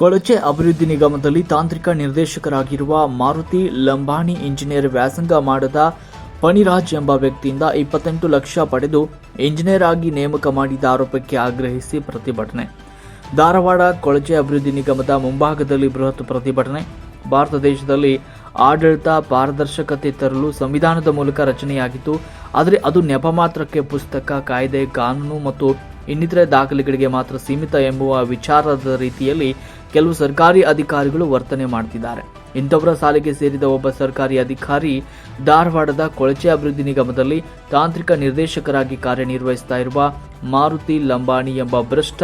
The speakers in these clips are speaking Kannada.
ಕೊಳಚೆ ಅಭಿವೃದ್ಧಿ ನಿಗಮದಲ್ಲಿ ತಾಂತ್ರಿಕ ನಿರ್ದೇಶಕರಾಗಿರುವ ಮಾರುತಿ ಲಂಬಾಣಿ ಇಂಜಿನಿಯರ್ ವ್ಯಾಸಂಗ ಮಾಡದ ಫಣಿರಾಜ್ ಎಂಬ ವ್ಯಕ್ತಿಯಿಂದ ಇಪ್ಪತ್ತೆಂಟು ಲಕ್ಷ ಪಡೆದು ಇಂಜಿನಿಯರ್ ಆಗಿ ನೇಮಕ ಮಾಡಿದ ಆರೋಪಕ್ಕೆ ಆಗ್ರಹಿಸಿ ಪ್ರತಿಭಟನೆ. ಧಾರವಾಡ ಕೊಳಚೆ ಅಭಿವೃದ್ಧಿ ನಿಗಮದ ಮುಂಭಾಗದಲ್ಲಿ ಬೃಹತ್ ಪ್ರತಿಭಟನೆ. ಭಾರತ ದೇಶದಲ್ಲಿ ಆಡಳಿತ, ಪಾರದರ್ಶಕತೆ ತರಲು ಸಂವಿಧಾನದ ಮೂಲಕ ರಚನೆಯಾಗಿತ್ತು. ಆದರೆ ಅದು ನೆಪ ಮಾತ್ರಕ್ಕೆ ಪುಸ್ತಕ, ಕಾಯ್ದೆ, ಕಾನೂನು ಮತ್ತು ಇನ್ನಿತರೆ ದಾಖಲೆಗಳಿಗೆ ಮಾತ್ರ ಸೀಮಿತ ಎಂಬುವ ವಿಚಾರದ ರೀತಿಯಲ್ಲಿ ಕೆಲವು ಸರ್ಕಾರಿ ಅಧಿಕಾರಿಗಳು ವರ್ತನೆ ಮಾಡ್ತಿದ್ದಾರೆ. ಇಂಥವರ ಸಾಲಿಗೆ ಸೇರಿದ ಒಬ್ಬ ಸರ್ಕಾರಿ ಅಧಿಕಾರಿ ಧಾರವಾಡದ ಕೊಳಚೆ ಅಭಿವೃದ್ಧಿ ನಿಗಮದಲ್ಲಿ ತಾಂತ್ರಿಕ ನಿರ್ದೇಶಕರಾಗಿ ಕಾರ್ಯನಿರ್ವಹಿಸ್ತಾ ಇರುವ ಮಾರುತಿ ಲಂಬಾಣಿ ಎಂಬ ಭ್ರಷ್ಟ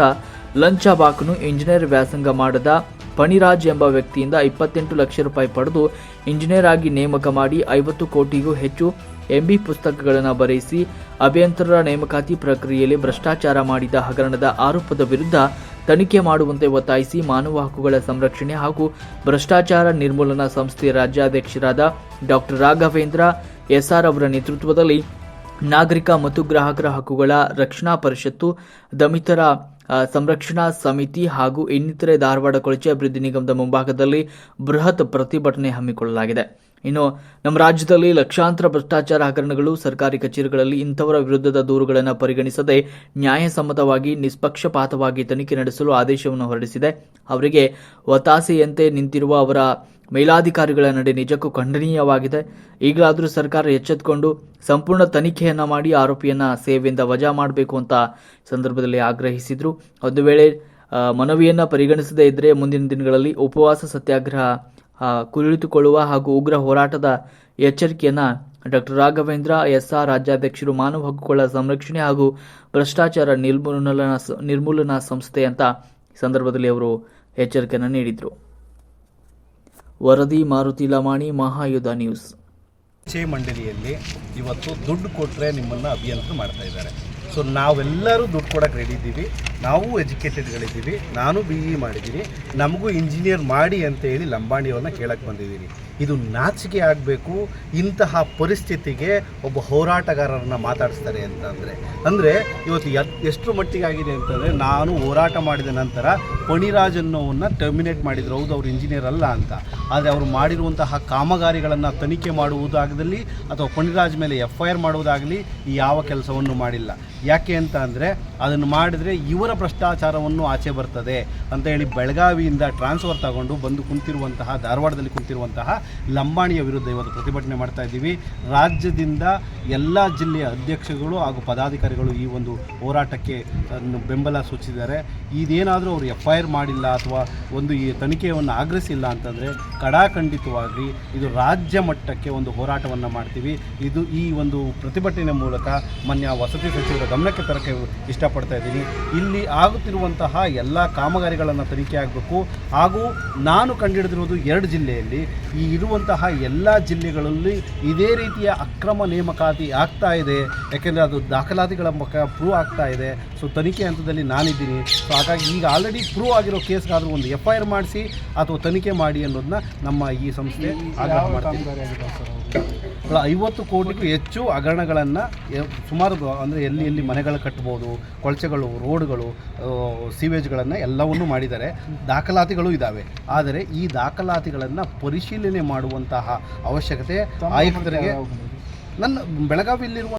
ಲಂಚ ಬಾಕನು ಇಂಜಿನಿಯರ್ ವ್ಯಾಸಂಗ ಮಾಡದ ಪಣಿರಾಜ್ ಎಂಬ ವ್ಯಕ್ತಿಯಿಂದ ಇಪ್ಪತ್ತೆಂಟು ಲಕ್ಷ ರೂಪಾಯಿ ಪಡೆದು ಇಂಜಿನಿಯರ್ ಆಗಿ ನೇಮಕ ಮಾಡಿ ಐವತ್ತು ಕೋಟಿಗೂ ಹೆಚ್ಚು ಎಂಬಿ ಪುಸ್ತಕಗಳನ್ನು ಬರೆಯಿಸಿ ಅಭಿಯಂತರರ ನೇಮಕಾತಿ ಪ್ರಕ್ರಿಯೆಯಲ್ಲಿ ಭ್ರಷ್ಟಾಚಾರ ಮಾಡಿದ ಹಗರಣದ ಆರೋಪದ ವಿರುದ್ಧ ತನಿಖೆ ಮಾಡುವಂತೆ ಒತ್ತಾಯಿಸಿ ಮಾನವ ಹಕ್ಕುಗಳ ಸಂರಕ್ಷಣೆ ಹಾಗೂ ಭ್ರಷ್ಟಾಚಾರ ನಿರ್ಮೂಲನಾ ಸಂಸ್ಥೆಯ ರಾಜ್ಯಾಧ್ಯಕ್ಷರಾದ ಡಾಕ್ಟರ್ ರಾಘವೇಂದ್ರ ಎಸ್ಆರ್ ಅವರ ನೇತೃತ್ವದಲ್ಲಿ ನಾಗರಿಕ ಮತ್ತು ಗ್ರಾಹಕರ ಹಕ್ಕುಗಳ ರಕ್ಷಣಾ ಪರಿಷತ್ತು ದಮಿತರ ಸಂರಕ್ಷಣಾ ಸಮಿತಿ ಹಾಗೂ ಇನ್ನಿತರೆ ಧಾರವಾಡ ಕೊಳಚೆ ಅಭಿವೃದ್ಧಿ ನಿಗಮದ ಮುಂಭಾಗದಲ್ಲಿ ಬೃಹತ್ ಪ್ರತಿಭಟನೆ ಹಮ್ಮಿಕೊಳ್ಳಲಾಗಿದೆ. ಇನ್ನು ನಮ್ಮ ರಾಜ್ಯದಲ್ಲಿ ಲಕ್ಷಾಂತರ ಭ್ರಷ್ಟಾಚಾರ ಹಗರಣಗಳು ಸರ್ಕಾರಿ ಕಚೇರಿಗಳಲ್ಲಿ ಇಂಥವರ ವಿರುದ್ಧದ ದೂರುಗಳನ್ನು ಪರಿಗಣಿಸದೆ ನ್ಯಾಯಸಮ್ಮತವಾಗಿ ನಿಷ್ಪಕ್ಷಪಾತವಾಗಿ ತನಿಖೆ ನಡೆಸಲು ಆದೇಶವನ್ನು ಹೊರಡಿಸಿದೆ. ಅವರಿಗೆ ಒತ್ತಾಸೆಯಂತೆ ನಿಂತಿರುವ ಅವರ ಮೇಲಾಧಿಕಾರಿಗಳ ನಡೆ ನಿಜಕ್ಕೂ ಖಂಡನೀಯವಾಗಿದೆ. ಈಗಲಾದರೂ ಸರ್ಕಾರ ಎಚ್ಚೆತ್ತುಕೊಂಡು ಸಂಪೂರ್ಣ ತನಿಖೆಯನ್ನ ಮಾಡಿ ಆರೋಪಿಯನ್ನ ಸೇವೆಯಿಂದ ವಜಾ ಮಾಡಬೇಕು ಅಂತ ಸಂದರ್ಭದಲ್ಲಿ ಆಗ್ರಹಿಸಿದರು. ಒಂದು ವೇಳೆ ಮನವಿಯನ್ನು ಪರಿಗಣಿಸದೇ ಇದ್ದರೆ ಮುಂದಿನ ದಿನಗಳಲ್ಲಿ ಉಪವಾಸ, ಸತ್ಯಾಗ್ರಹ ಕುಳಿತುಕೊಳ್ಳುವ ಹಾಗೂ ಉಗ್ರ ಹೋರಾಟದ ಎಚ್ಚರಿಕೆಯನ್ನ ಡಾಕ್ಟರ್ ರಾಘವೇಂದ್ರ, ಎಸ್ಆರ್ ರಾಜ್ಯಾಧ್ಯಕ್ಷರು ಮಾನವ ಹಕ್ಕುಗಳ ಸಂರಕ್ಷಣೆ ಹಾಗೂ ಭ್ರಷ್ಟಾಚಾರ ನಿರ್ಮೂಲನಾ ನಿರ್ಮೂಲನಾ ಸಂಸ್ಥೆ ಅಂತ ಸಂದರ್ಭದಲ್ಲಿ ಅವರು ಎಚ್ಚರಿಕೆಯನ್ನು ನೀಡಿದರು. ವರದಿ, ಮಾರುತಿ ಲಮಾಣಿ, ಮಹಾಯುಧ ನ್ಯೂಸ್. ಚೇ ಮಂಡಳಿಯಲ್ಲಿ ಇವತ್ತು ದುಡ್ಡು ಕೊಟ್ಟರೆ ನಿಮ್ಮನ್ನು ಅಭಿಯಂತರ ಮಾಡ್ತಾ ಇದ್ದಾರೆ. ಸೊ ನಾವೆಲ್ಲರೂ ದುಡ್ಡು ಕೊಡೋಕೆ ರೆಡಿ ಇದ್ದೀವಿ. ನಾವು ಎಜುಕೇಟೆಡ್ಗಳಿದ್ದೀವಿ ನಾನು ಬಿ ಇ ಮಾಡಿದ್ದೀನಿ. ನಮಗೂ ಇಂಜಿನಿಯರ್ ಮಾಡಿ ಅಂತ ಹೇಳಿ ಲಂಬಾಣಿಯವ್ರನ್ನ ಕೇಳಕ್ಕೆ ಬಂದಿದ್ದೀನಿ. ಇದು ನಾಚಿಕೆ ಆಗಬೇಕು, ಇಂತಹ ಪರಿಸ್ಥಿತಿಗೆ ಒಬ್ಬ ಹೋರಾಟಗಾರರನ್ನ ಮಾತಾಡಿಸ್ತಾರೆ ಅಂತಂದರೆ. ಅಂದರೆ ಇವತ್ತು ಎಷ್ಟರ ಎಷ್ಟು ಮಟ್ಟಿಗೆ ಆಗಿದೆ ಅಂತಂದರೆ ನಾನು ಹೋರಾಟ ಮಾಡಿದ ನಂತರ ಪಣಿರಾಜ್ ಅನ್ನೋವನ್ನು ಟರ್ಮಿನೇಟ್ ಮಾಡಿದ್ರು. ಹೌದು, ಅವ್ರು ಇಂಜಿನಿಯರ್ ಅಲ್ಲ ಅಂತ. ಆದರೆ ಅವರು ಮಾಡಿರುವಂತಹ ಕಾಮಗಾರಿಗಳನ್ನು ತನಿಖೆ ಮಾಡುವುದಾಗಲಿ ಅಥವಾ ಪಣಿರಾಜ್ ಮೇಲೆ ಎಫ್ ಐ ಆರ್ ಮಾಡುವುದಾಗಲಿ ಯಾವ ಕೆಲಸವನ್ನು ಮಾಡಿಲ್ಲ. ಯಾಕೆ ಅಂತ ಅಂದರೆ ಅದನ್ನು ಮಾಡಿದರೆ ಇವರ ಭ್ರಷ್ಟಾಚಾರವನ್ನು ಆಚೆ ಬರ್ತದೆ ಅಂತ ಹೇಳಿ ಬೆಳಗಾವಿಯಿಂದ ಟ್ರಾನ್ಸ್ಫರ್ ತಗೊಂಡು ಬಂದು ಕುಂತಿರುವಂತಹ, ಧಾರವಾಡದಲ್ಲಿ ಕುಂತಿರುವಂತಹ ಲಂಬಾಣಿಯ ವಿರುದ್ಧ ಇವತ್ತು ಪ್ರತಿಭಟನೆ ಮಾಡ್ತಾ ಇದ್ದೀವಿ. ರಾಜ್ಯದಿಂದ ಎಲ್ಲ ಜಿಲ್ಲೆಯ ಅಧ್ಯಕ್ಷಗಳು ಹಾಗೂ ಪದಾಧಿಕಾರಿಗಳು ಈ ಒಂದು ಹೋರಾಟಕ್ಕೆ ಬೆಂಬಲ ಸೂಚಿಸಿದ್ದಾರೆ. ಇದೇನಾದರೂ ಅವರು ಎಫ್ ಐ ಆರ್ ಮಾಡಿಲ್ಲ ಅಥವಾ ಒಂದು ಈ ತನಿಖೆಯನ್ನು ಆಗ್ರಹಿಸಿಲ್ಲ ಅಂತಂದರೆ ಕಡಾಖಂಡಿತವಾಗಿ ಇದು ರಾಜ್ಯ ಮಟ್ಟಕ್ಕೆ ಒಂದು ಹೋರಾಟವನ್ನು ಮಾಡ್ತೀವಿ. ಇದು ಈ ಒಂದು ಪ್ರತಿಭಟನೆ ಮೂಲಕ ಮಾನ್ಯ ವಸತಿ ಸಚಿವರ ಗಮನಕ್ಕೆ ತರಕ್ಕೆ ಇಷ್ಟಪಡ್ತಾ ಇದ್ದೀನಿ. ಇಲ್ಲಿ ಆಗುತ್ತಿರುವಂತಹ ಎಲ್ಲ ಕಾಮಗಾರಿಗಳನ್ನು ತನಿಖೆ ಆಗಬೇಕು. ಹಾಗೂ ನಾನು ಕಂಡುಹಿಡಿದಿರುವುದು ಎರಡು ಜಿಲ್ಲೆಯಲ್ಲಿ. ಈ ಇರುವಂತಹ ಎಲ್ಲ ಜಿಲ್ಲೆಗಳಲ್ಲಿ ಇದೇ ರೀತಿಯ ಅಕ್ರಮ ನೇಮಕಾತಿ ಆಗ್ತಾ ಇದೆ. ಯಾಕೆಂದರೆ ಅದು ದಾಖಲಾತಿಗಳ ಮುಖ ಪ್ರೂವ್ ಆಗ್ತಾ ಇದೆ. ಸೊ ತನಿಖೆ ಹಂತದಲ್ಲಿ ನಾನಿದ್ದೀನಿ. ಸೊ ಹಾಗಾಗಿ ಈಗ ಆಲ್ರೆಡಿ ಪ್ರೂವ್ ಆಗಿರೋ ಕೇಸ್ಗಾದರೂ ಒಂದು ಎಫ್ ಐ ಆರ್ ಮಾಡಿಸಿ ಅಥವಾ ತನಿಖೆ ಮಾಡಿ ಅನ್ನೋದನ್ನ ನಮ್ಮ ಈ ಸಂಸ್ಥೆ ಆಗ್ರಹ ಮಾಡ್ತೀವಿ. ಐವತ್ತು ಕೋಟಿಗೂ ಹೆಚ್ಚು ಹಗರಣಗಳನ್ನು ಸುಮಾರು ಅಂದರೆ ಎಲ್ಲಿ ಎಲ್ಲಿ ಮನೆಗಳು ಕಟ್ಬೋದು ಕೊಳಚೆಗಳು ರೋಡ್ಗಳು ಸೀವೇಜ್ಗಳನ್ನು ಎಲ್ಲವನ್ನೂ ಮಾಡಿದ್ದಾರೆ. ದಾಖಲಾತಿಗಳು ಇದ್ದಾವೆ ಆದರೆ ಈ ದಾಖಲಾತಿಗಳನ್ನು ಪರಿಶೀಲನೆ ಮಾಡುವಂತಹ ಅವಶ್ಯಕತೆ ಆಯುಕ್ತರಿಗೆ ನನ್ನ ಬೆಳಗಾವಿಯಲ್ಲಿರುವ